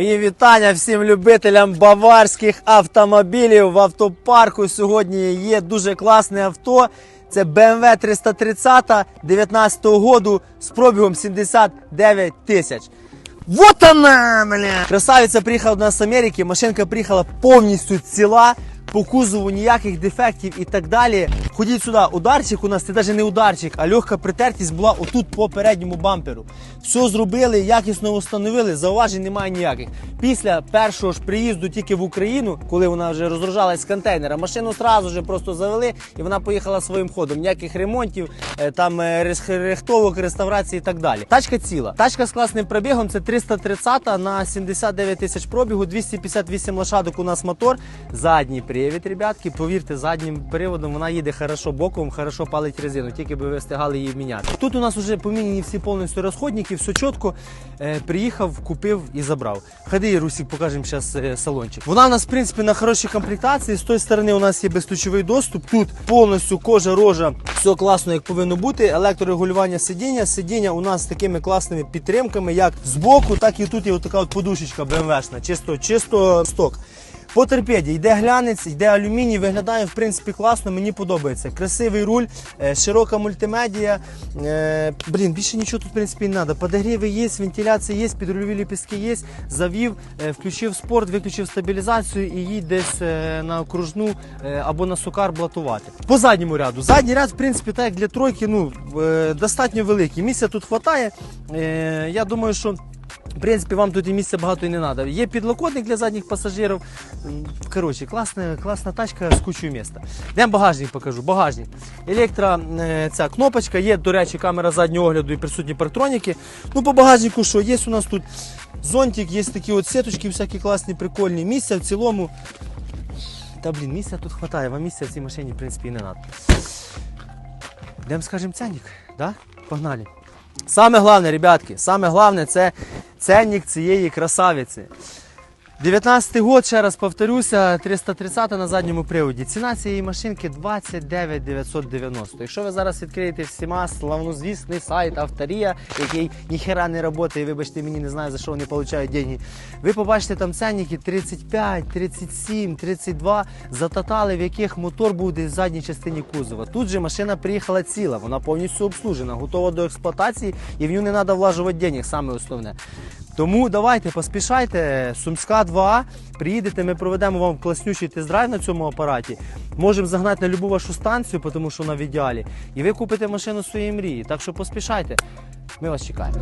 Мої вітання всім любителям баварських автомобілів в автопарку. Сьогодні є дуже класне авто. Це BMW 330 19 году з пробігом 79 тисяч. Вот она, бля! Красавиця приїхала до нас з Америки, машинка приїхала повністю ціла, по кузову ніяких дефектів і так далі. Ходіть сюди, ударчик у нас це навіть не ударчик, а легка притертість була отут по передньому бамперу. Все зробили, якісно встановили, зауважень немає ніяких. Після першого ж приїзду тільки в Україну, коли вона вже розгружалась з контейнера, машину одразу ж просто завели і вона поїхала своїм ходом. Ніяких ремонтів, е, там е, рихтовок, реставрації і так далі. Тачка ціла. Тачка з класним пробігом це 330 на 79 тисяч пробігу, 258 лошадок у нас мотор. Задній привід, ребятки. Повірте, заднім приводом вона їде хорошо боком, хорошо палить резину, тільки би ви встигали її міняти. Тут у нас вже поміняні всі повністю розходники, все чітко. Е, приїхав, купив і забрав. Ходи, Русік, покажемо зараз салончик. Вона у нас, в принципі, на хорошій комплектації. З тої сторони у нас є безключовий доступ. Тут повністю кожа рожа, все класно, як повинно бути. Електрорегулювання сидіння. Сидіння у нас з такими класними підтримками, як з боку, так і тут є така от подушечка BMW-шна, чисто, чисто сток. По йде глянець, йде алюміній, виглядає в принципі класно, мені подобається. Красивий руль, е, широка мультимедія. Е, блін, більше нічого тут в принципі не треба. Подогріви є, вентиляція є, підрульові ліпістки є. Завів, е, включив спорт, виключив стабілізацію і їдь десь на окружну або на сукар блатувати. По задньому ряду. Задній ряд, в принципі, так як для тройки, ну достатньо великий. Місця тут вистачає. Я думаю, що. В принципі, вам тут і місця багато і не треба. Є підлокотник для задніх пасажирів. Коротше, класна, класна тачка з кучою міста. Йдемо багажник покажу. Багажник. Електро е, ця кнопочка, є, до речі, камера заднього огляду і присутні парктроніки. Ну, по багажнику що? Є у нас тут зонтик, є такі от сіточки, всякі класні, прикольні. Місця в цілому. Та блін, місця тут вистачає, вам місця в цій машині, в принципі, і не треба. Йдемо, скажемо, ценник, да? Погнали. Саме головне, ребятки, саме головне це ценник цієї красавиці. 19 год, ще раз повторюся, 330 на задньому приводі. Ціна цієї машинки 29 990. Якщо ви зараз відкриєте всіма славнозвісний сайт Авторія, який ніхера не працює, вибачте, мені не знаю за що вони отримують гроші, ви побачите там ценники 35, 37, 32 за тотали, в яких мотор буде в задній частині кузова. Тут же машина приїхала ціла, вона повністю обслужена, готова до експлуатації і в нього не треба влажувати денег, саме основне. Тому давайте поспішайте. Сумська 2. Приїдете, ми проведемо вам класнючий тест-драйв на цьому апараті. Можемо загнати на любу вашу станцію, тому що вона в ідеалі. І ви купите машину своєї мрії. Так що поспішайте. Ми вас чекаємо.